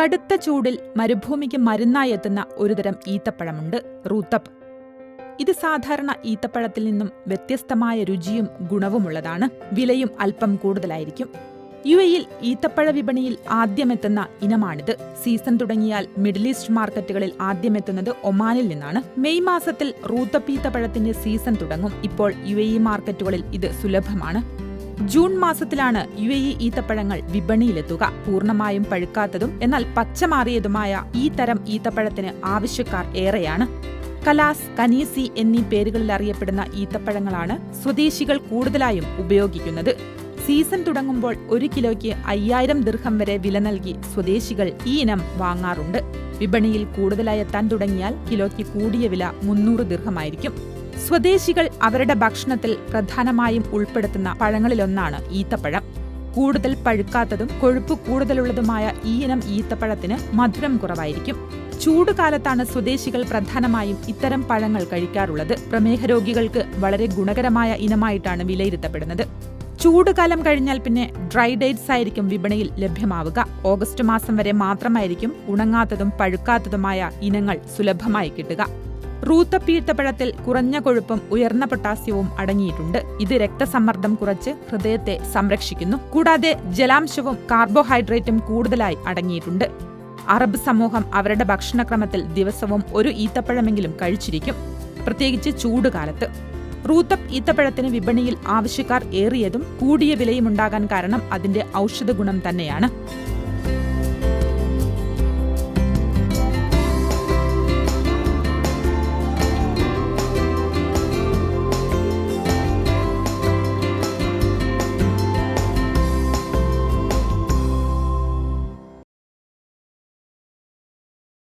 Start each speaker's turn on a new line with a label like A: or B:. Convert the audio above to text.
A: കടുത്ത ചൂടിൽ മരുഭൂമിക്ക് മരുന്നായി എത്തുന്ന ഒരുതരം ഈത്തപ്പഴമുണ്ട് റൂത്തപ്പ്. ഇത് സാധാരണ ഈത്തപ്പഴത്തിൽ നിന്നും വ്യത്യസ്തമായ രുചിയും ഗുണവുമുള്ളതാണ്. വിലയും അല്പം കൂടുതലായിരിക്കും. യു എയിൽ ഈത്തപ്പഴ വിപണിയിൽ ആദ്യമെത്തുന്ന ഇനമാണിത്. സീസൺ തുടങ്ങിയാൽ മിഡിൽ ഈസ്റ്റ് മാർക്കറ്റുകളിൽ ആദ്യമെത്തുന്നത് ഒമാനിൽ നിന്നാണ്. മെയ് മാസത്തിൽ റൂത്തപ്പ് ഈത്തപ്പഴത്തിന്റെ സീസൺ തുടങ്ങും. ഇപ്പോൾ യു എ മാർക്കറ്റുകളിൽ ഇത് സുലഭമാണ്. ജൂൺ മാസത്തിലാണ് യു എ ഇ ഈത്തപ്പഴങ്ങൾ വിപണിയിലെത്തുക. പൂർണമായും പഴുക്കാത്തതും എന്നാൽ പച്ചമാറിയതുമായ ഈ തരം ഈത്തപ്പഴത്തിന് ആവശ്യക്കാർ ഏറെയാണ്. കലാസ് കനീസി എന്നീ പേരുകളിൽ അറിയപ്പെടുന്ന ഈത്തപ്പഴങ്ങളാണ് സ്വദേശികൾ കൂടുതലായും ഉപയോഗിക്കുന്നത്. സീസൺ തുടങ്ങുമ്പോൾ ഒരു കിലോയ്ക്ക് അയ്യായിരം ദീർഘം വരെ വില നൽകി സ്വദേശികൾ ഈ ഇനം വാങ്ങാറുണ്ട്. വിപണിയിൽ കൂടുതലായി എത്താൻ തുടങ്ങിയാൽ കിലോയ്ക്ക് കൂടിയ വില മുന്നൂറ് ദീർഘമായിരിക്കും. സ്വദേശികൾ അവരുടെ ഭക്ഷണത്തിൽ പ്രധാനമായും ഉൾപ്പെടുത്തുന്ന പഴങ്ങളിലൊന്നാണ് ഈത്തപ്പഴം. കൂടുതൽ പഴുക്കാത്തതും കൊഴുപ്പ് കൂടുതലുള്ളതുമായ ഈ ഇനം ഈത്തപ്പഴത്തിന് മധുരം കുറവായിരിക്കും. ചൂടുകാലത്താണ് സ്വദേശികൾ പ്രധാനമായും ഇത്തരം പഴങ്ങൾ കഴിക്കാറുള്ളത്. പ്രമേഹ രോഗികൾക്ക് വളരെ ഗുണകരമായ ഇനമായിട്ടാണ് വിലയിരുത്തപ്പെടുന്നത്. ചൂടുകാലം കഴിഞ്ഞാൽ പിന്നെ ഡ്രൈ ഡേറ്റ്സ് ആയിരിക്കും വിപണിയിൽ ലഭ്യമാവുക. ഓഗസ്റ്റ് മാസം വരെ മാത്രമായിരിക്കും ഉണങ്ങാത്തതും പഴുക്കാത്തതുമായ ഇനങ്ങൾ സുലഭമായി കിട്ടുക. റൂത്തപ്പീഴ്ത്തപ്പഴത്തിൽ കുറഞ്ഞ കൊഴുപ്പും ഉയർന്ന പൊട്ടാസ്യവും അടങ്ങിയിട്ടുണ്ട്. ഇത് രക്തസമ്മർദ്ദം കുറച്ച് ഹൃദയത്തെ സംരക്ഷിക്കുന്നു. കൂടാതെ ജലാംശവും കാർബോഹൈഡ്രേറ്റും കൂടുതലായി അടങ്ങിയിട്ടുണ്ട്. അറബ് സമൂഹം അവരുടെ ഭക്ഷണക്രമത്തിൽ ദിവസവും ഒരു ഈത്തപ്പഴമെങ്കിലും കഴിച്ചിരിക്കും. പ്രത്യേകിച്ച് ചൂടുകാലത്ത്. റൂത്തപ്പ് ഈത്തപ്പഴത്തിന് വിപണിയിൽ ആവശ്യക്കാർ ഏറിയതും കൂടിയ വിലയും ഉണ്ടാകാൻ കാരണം അതിന്റെ ഔഷധഗുണം തന്നെയാണ്.